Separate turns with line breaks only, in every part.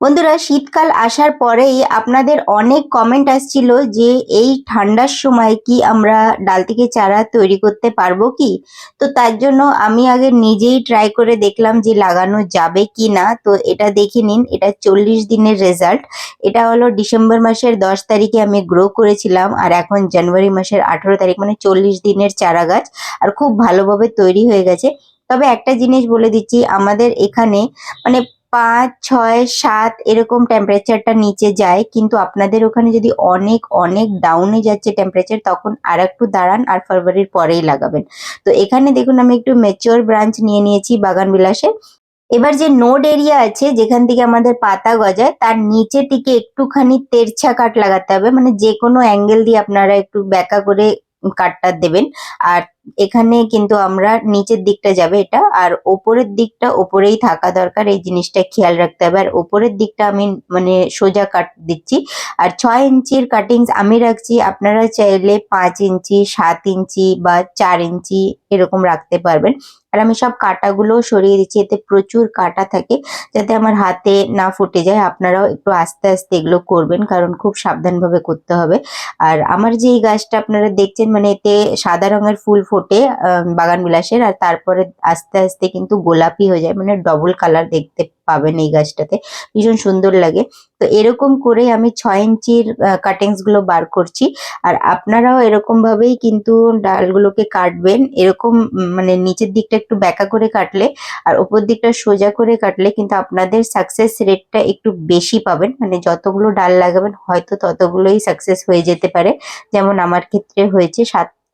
বন্ধুরা, শীতকাল আসার পরেই আপনাদের অনেক কমেন্ট আসছিল যে এই ঠান্ডার সময় কি আমরা ডাল থেকে চারা তৈরি করতে পারব কি? তো তার জন্য আমি আগে নিজেই ট্রাই করে দেখলাম যে লাগানো যাবে কি না। তো এটা দেখে নিন, এটা চল্লিশ দিনের রেজাল্ট এটা হলো ডিসেম্বর মাসের দশ তারিখে আমি গ্রো করেছিলাম আর এখন জানুয়ারি মাসের আঠেরো তারিখ মানে চল্লিশ দিনের চারা গাছ। আর খুব ভালোভাবে তৈরি হয়ে গেছে। তবে একটা জিনিস বলে দিচ্ছি, আমাদের এখানে মানে পাঁচ, ছয়, সাত এরকম টেম্পারেচারটা নিচে যায়। কিন্তু আপনাদের ওখানে যদি অনেক অনেক ডাউনে যাচ্ছে টেম্পারেচার তখন আর একটু দাঁড়ান আর ফেব্রুয়ারির পরেই লাগাবেন। তো এখানে দেখুন, আমি একটু ম্যাচিওর ব্রাঞ্চ নিয়ে নিয়েছি বাগান বিলাসে এবার যে নোড এরিয়া আছে, যেখান থেকে আমাদের পাতা গজায়, তার নিচের দিকে একটুখানি তেরছা কাট লাগাতে হবে। মানে যে কোনো অ্যাঙ্গেল দিয়ে আপনারা একটু ব্যাকা করে কাটটা দেবেন। আর এখানে কিন্তু আমরা নিচের দিকটা যাবে এটা, আর ওপরের দিকটা ওপরেই থাকা দরকার, এই জিনিসটা খেয়াল রাখতে হবে। আর ওপরের দিকটা আমি মানে সোজা কাট দিচ্ছি। আর ছয় ইঞ্চির কাটিংস আমি রাখছি, আপনারা চাইলে পাঁচ ইঞ্চি, সাত ইঞ্চি বা চার ইঞ্চি এরকম রাখতে পারবেন। আর আমি সব কাটাগুলো সরিয়ে দিচ্ছি, এতে প্রচুর কাটা থাকে, যাতে আমার হাতে না ফুটে যায়। আপনারাও একটু আস্তে আস্তে এগুলো করবেন, কারণ খুব সাবধানভাবে করতে হবে। আর আমার যে এই গাছটা আপনারা দেখছেন মানে এতে সাদা রঙের ফুল ফোটে বাগান বিলাসের, আর তারপরে আস্তে আস্তে কিন্তু গোলাপি হয়ে যায় মানে ডবল কালার দেখতে পাবেন এই গাছটাতে। ভীষণ সুন্দর লাগে। তো এরকম করে আমি ছয় ইঞ্চির কাটিংসগুলো বার করছি। আর আপনারাও এরকমভাবেই কিন্তু ডালগুলোকে কাটবেন। এরকম মানে নিচের দিকটা একটু ব্যাকা করে কাটলে, আর ওপর দিকটা সোজা করে কাটলে কিন্তু আপনাদের সাকসেস রেটটা একটু বেশি পাবেন। মানে যতগুলো ডাল লাগাবেন, হয়তো ততগুলোই সাকসেস হয়ে যেতে পারে। যেমন আমার ক্ষেত্রে হয়েছে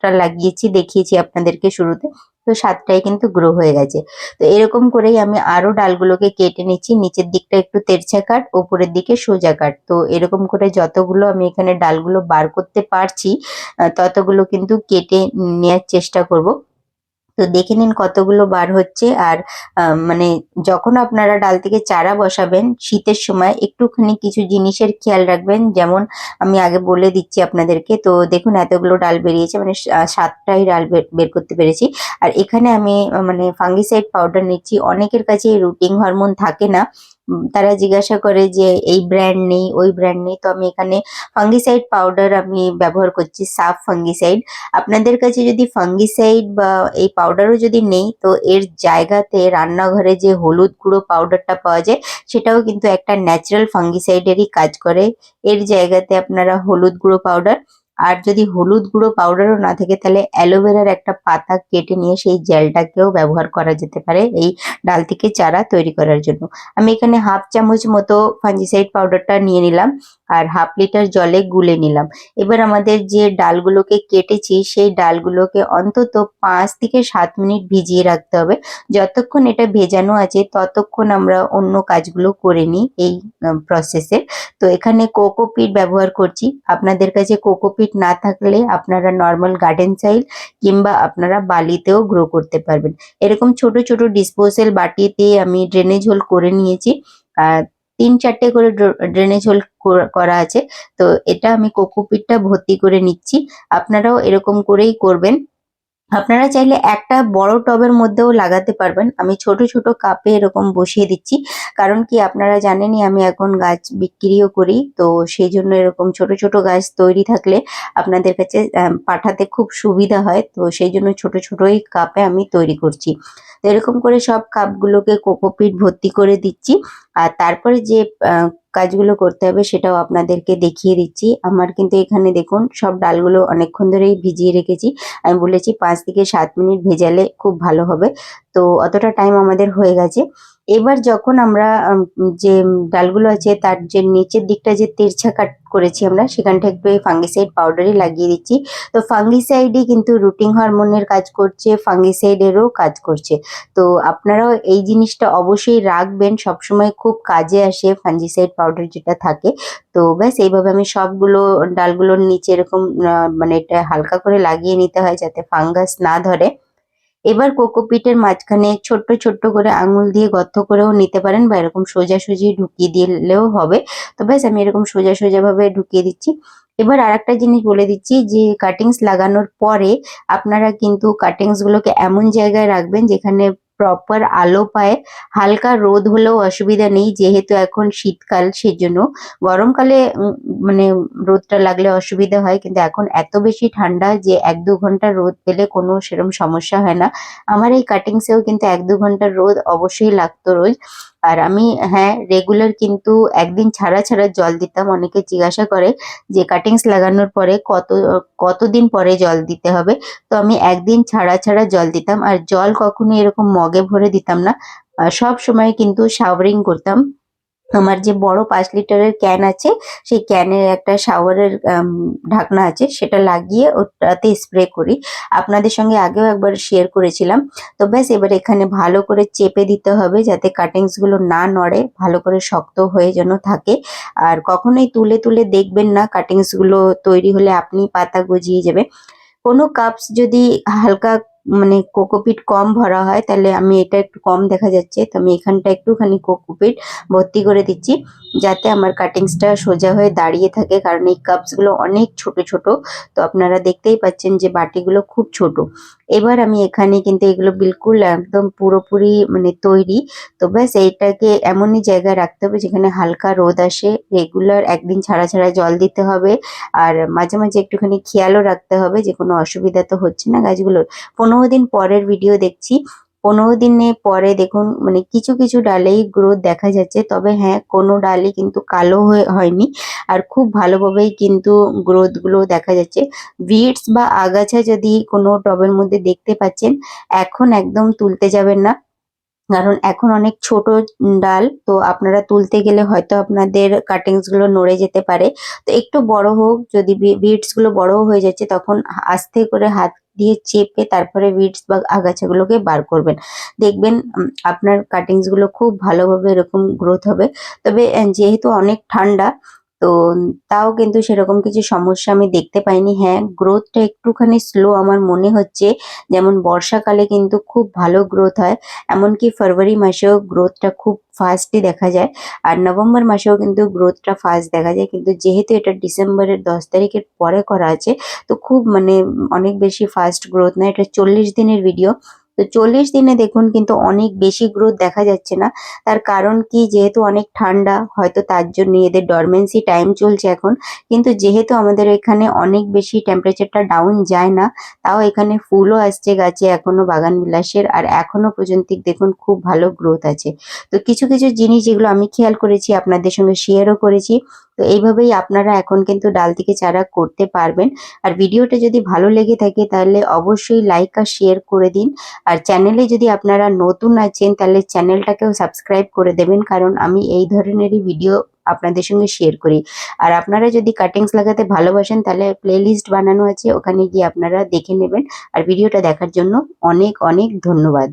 সাতটা লাগিয়েছি, দেখিয়েছি আপনাদেরকে শুরুতে। তো সাতটায় কিন্তু গ্রো হয়ে গেছে। তো এরকম করেই আমি আরও ডালগুলোকে কেটে নিচ্ছি। নিচের দিকটা একটু তেরছা কাট ওপরের দিকে সোজা কাট তো এরকম করে যতগুলো আমি এখানে ডালগুলো বার করতে পারছি ততগুলো কিন্তু কেটে নেওয়ার চেষ্টা করব। তো দেখে নিন কতগুলো বার হচ্ছে। আর মানে যখন আপনারা ডাল থেকে চারা বসাবেন, শীতের সময় একটুখানি কিছু জিনিসের খেয়াল রাখবেন। যেমন আমি আগে বলে দিচ্ছি আপনাদেরকে, তো দেখুন এতগুলো ডাল বেরিয়েছে মানে সাতটাই ডাল বের করতে পেরেছি। আর এখানে আমি মানে ফাঙ্গিসাইড পাউডার নিচ্ছি। অনেকের কাছে রুটিং হরমোন থাকে না তারা জিজ্ঞাসা করে যে এই ব্র্যান্ড নেই, ওই ব্র্যান্ড নেই। তো আমি এখানে ফাঙ্গিসাইড পাউডার আমি ব্যবহার করছি সাফ ফাঙ্গিসাইড আপনাদের কাছে যদি ফাঙ্গিসাইড বা এই পাউডারও যদি নেই, তো এর জায়গাতে রান্নাঘরে যে হলুদ গুঁড়ো পাউডারটা পাওয়া যায়, সেটাও কিন্তু একটা ন্যাচারাল ফাঙ্গিসাইডেরই কাজ করে। এর জায়গাতে আপনারা হলুদ গুঁড়ো পাউডার আর যদি হলুদ গুঁড়ো পাউডারও না থাকে, তাহলে অ্যালোভেরার একটা পাতা কেটে নিয়ে সেই জেলটাকেও ব্যবহার করা যেতে পারে এই ডাল থেকে চারা তৈরি করার জন্য। আমি এখানে হাফ চামচ মতো ফাঞ্জিসাইড পাউডারটা নিয়ে নিলাম। আর হাফ লিটার জলে গুলে নিলাম। এবার আমাদের যে ডালগুলোকে কেটেছি, সেই ডালগুলোকে অন্তত পাঁচ থেকে সাত মিনিট ভিজিয়ে রাখতে হবে। যতক্ষণ এটা ভেজানো আছে, ততক্ষণ আমরা অন্য কাজগুলো করে নিই এই প্রসেসে তো এখানে কোকোপিট ব্যবহার করছি। আপনাদের কাছে কোকোপিট না থাকলে আপনারা নর্মাল গার্ডেন সাইল কিংবা আপনারা বালিতেও গ্রো করতে পারবেন। এরকম ছোট ছোট ডিসপোজেল বাটিতে আমি ড্রেনেজ হোল করে নিয়েছি। আর তিন চারটে করে ড্রেনেজ হোল করা আছে। তো এটা আমি কোকোপিটটা ভর্তি করে নিচ্ছি। আপনারাও এরকম করেই করবেন। আপনারা চাইলে একটা বড় টবের মধ্যেও লাগাতে পারবেন। আমি ছোট ছোট কাপে এরকম বসিয়ে দিচ্ছি। কারণ কি আপনারা জানেনই আমি এখন গাছ বিক্রিও করি। তো সেই জন্য এরকম ছোট ছোট গাছ তৈরি থাকলে আপনাদের কাছে পাঠাতে খুব সুবিধা হয়। তো সেই জন্য ছোট, ছোটই কাপে আমি তৈরি করছি। তো এরকম করে সব কাপগুলোকে কোকোপিট ভর্তি করে দিচ্ছি। আর তারপরে যে কাজগুলো করতে হবে সেটাও আপনাদেরকে দেখিয়ে দিচ্ছি। আমার কিন্তু এখানে দেখুন, সব ডালগুলো অনেকক্ষণ ধরেই ভিজিয়ে রেখেছি। আমি বলেছি পাঁচ থেকে সাত মিনিট ভেজালে খুব ভালো হবে। তো অতটা টাইম আমাদের হয়ে গেছে। এবার যখন আমরা যে ডালগুলো আছে, তার যে নিচের দিকটা যে তেরছা কাট করেছি আমরা সেখানটা একটু এই ফাঙ্গিসাইড পাউডারই লাগিয়ে দিচ্ছি। তো ফাঙ্গিসাইডই কিন্তু রুটিং হরমোনের কাজ করছে ফাঙ্গিসাইডেরও কাজ করছে। তো আপনারাও এই জিনিসটা অবশ্যই রাখবেন, সবসময় খুব কাজে আসে ফাঙ্গিসাইড পাউডার যেটা থাকে। তো ব্যাস, এইভাবে আমি সবগুলো ডালগুলোর নিচে এরকম মানে এটা হালকা করে লাগিয়ে নিতে হয় যাতে ফাঙ্গাস না ধরে। এবার কোকোপিটের মাঝখানে ছোট্ট ছোট্ট করে আঙুল দিয়ে গর্ত করেও নিতে পারেন বা এরকম সোজাসুজি ঢুকিয়ে দিলেও হবে। তো ব্যাস, আমি এরকম সোজা সোজা ভাবে ঢুকিয়ে দিচ্ছি। এবার আর একটা জিনিস বলে দিচ্ছি যে কাটিংস লাগানোর পরে আপনারা কিন্তু কাটিংসগুলোকে এমন জায়গায় রাখবেন যেখানে প্রপার আলো পায়। হালকা রোদ হলেও অসুবিধা নেই, যেহেতু এখন শীতকাল সেজন্য। গরমকালে মানে রোদটা লাগলে অসুবিধা হয়, কিন্তু এখন এত বেশি ঠান্ডা যে এক দু ঘণ্টা রোদ পেলে কোনো সেরকম সমস্যা হয় না। আমার এই কাটিংসেও কিন্তু এক দু ঘণ্টা রোদ অবশ্যই লাগতো রোজ। আর আমি হ্যাঁ রেগুলার কিন্তু একদিন ছাড়া ছাড়া জল দিতাম। অনেকে জিজ্ঞাসা করে যে কাটিংস লাগানোর পরে কত, কতদিন পরে জল দিতে হবে? তো আমি একদিন ছাড়া ছাড়া জল দিতাম। আর জল কখনো এরকম মগে ভরে দিতাম না। সব সময় কিন্তু শাওয়ারিং করতাম। আমার যে বড় পাঁচ লিটারের ক্যান আছে, সেই ক্যানের একটা শাওয়ারের ঢাকনা আছে, সেটা লাগিয়ে ওটাতে স্প্রে করি। আপনাদের সঙ্গে আগেও একবার শেয়ার করেছিলাম। তো ব্যাস, এবার এখানে ভালো করে চেপে দিতে হবে যাতে কাটিংসগুলো না নড়ে, ভালো করে শক্ত হয়ে যেন থাকে। আর কখনোই তুলে তুলে দেখবেন না কাটিংসগুলো তৈরি হলে আপনি পাতা গজিয়ে যাবে। কোনো কাপস যদি হালকা মানে কোকোপিট কম ভরা হয়, তাহলে আমি এটা একটু কম দেখা যাচ্ছে। তো আমি এখানটা একটুখানি কোকোপিট ভর্তি করে দিচ্ছি, যাতে আমার কাটিংসটা সোজা হয়ে দাঁড়িয়ে থাকে, কারণ এই কাপসগুলো অনেক ছোট ছোট। তো আপনারা দেখতেই পাচ্ছেন যে বাটিগুলো খুব ছোট। এবার আমি এখানে কিন্তু এগুলো বিলকুল একদম পুরোপুরি মানে তৈরি। তো ব্যাস, এইটাকে এমনই জায়গায় রাখতে হবে যেখানে হালকা রোদ আসে রেগুলার একদিন ছাড়া ছাড়া জল দিতে হবে। আর মাঝে মাঝে একটুখানি খেয়ালও রাখতে হবে যে কোনো অসুবিধা তো হচ্ছে না গাছগুলোর। পনেরো দিন পরের ভিডিও দেখছি। পনেরো দিনে পরে দেখুন মানে কিছু কিছু ডালেই গ্রোথ দেখা যাচ্ছে, তবে হ্যাঁ কোনো ডালই কিন্তু কালো হয়ে, হয়নি। আর খুব ভালোভাবেই কিন্তু গ্রোথগুলো দেখা যাচ্ছে। ভিটস বা আগাছা যদি কোনো টবের মধ্যে দেখতে পাচ্ছেন, এখন একদম তুলতে যাবেন না। কারণ এখন অনেক ছোট ডাল, তো আপনারা তুলতে গেলে হয়তো আপনাদের কাটিংসগুলো নড়ে যেতে পারে। তো একটু বড় হোক, যদি বিটসগুলো বড় হয়ে যাচ্ছে, তখন আস্তে করে হাত দিয়ে চেপে তারপরে বিটস বা আগাছাগুলোকে বার করবেন। দেখবেন আপনার কাটিংসগুলো খুব ভালোভাবে এরকম গ্রোথ হবে। তবে যেহেতু অনেক ঠান্ডা তো তাও কিন্তু সেরকম কিছু সমস্যা আমি দেখতে পাইনি। হ্যাঁ গ্রোথটা একটুখানি স্লো আমার মনে হচ্ছে। যেমন বর্ষাকালে কিন্তু খুব ভালো গ্রোথ হয়, এমনকি ফেব্রুয়ারি মাসেও গ্রোথটা খুব ফাস্টই দেখা যায়। আর নভেম্বর মাসেও কিন্তু গ্রোথটা ফাস্ট দেখা যায়। কিন্তু যেহেতু এটা ডিসেম্বরের দশ তারিখের পরে করা আছে, তো খুব মানে অনেক বেশি ফাস্ট গ্রোথ না। এটা চল্লিশ দিনের ভিডিও তো চল্লিশ দিনে দেখুন কিন্তু অনেক বেশি গ্রোথ দেখা যাচ্ছে না। তার কারণ কি? যেহেতু অনেক ঠান্ডা, হয়তো তার জন্য এদের ডরমেন্সি টাইম চলছে এখন। কিন্তু যেহেতু আমাদের এখানে অনেক বেশি টেম্পারেচারটা ডাউন যায় না, তাও এখানে ফুলও আসছে গাছে এখনও বাগান বিলাসের আর এখনও পর্যন্ত দেখুন খুব ভালো গ্রোথ আছে। তো কিছু কিছু জিনিস যেগুলো আমি খেয়াল করেছি, আপনাদের সঙ্গে শেয়ারও করেছি। তো এইভাবেই আপনারা এখন কিন্তু ডাল থেকে চারা করতে পারবেন। আর ভিডিওটা যদি ভালো লেগে থাকে তাহলে অবশ্যই লাইক আর শেয়ার করে দিন। আর চ্যানেলে যদি আপনারা নতুন আছেন তাহলে চ্যানেলটাকেও সাবস্ক্রাইব করে দেবেন, কারণ আমি এই ধরনেরই ভিডিও আপনাদের সঙ্গে শেয়ার করি। আর আপনারা যদি কাটিংস লাগাতে ভালোবাসেন তাহলে প্লেলিস্ট বানানো আছে, ওখানে গিয়ে আপনারা দেখে নেবেন। আর ভিডিওটা দেখার জন্য অনেক অনেক ধন্যবাদ।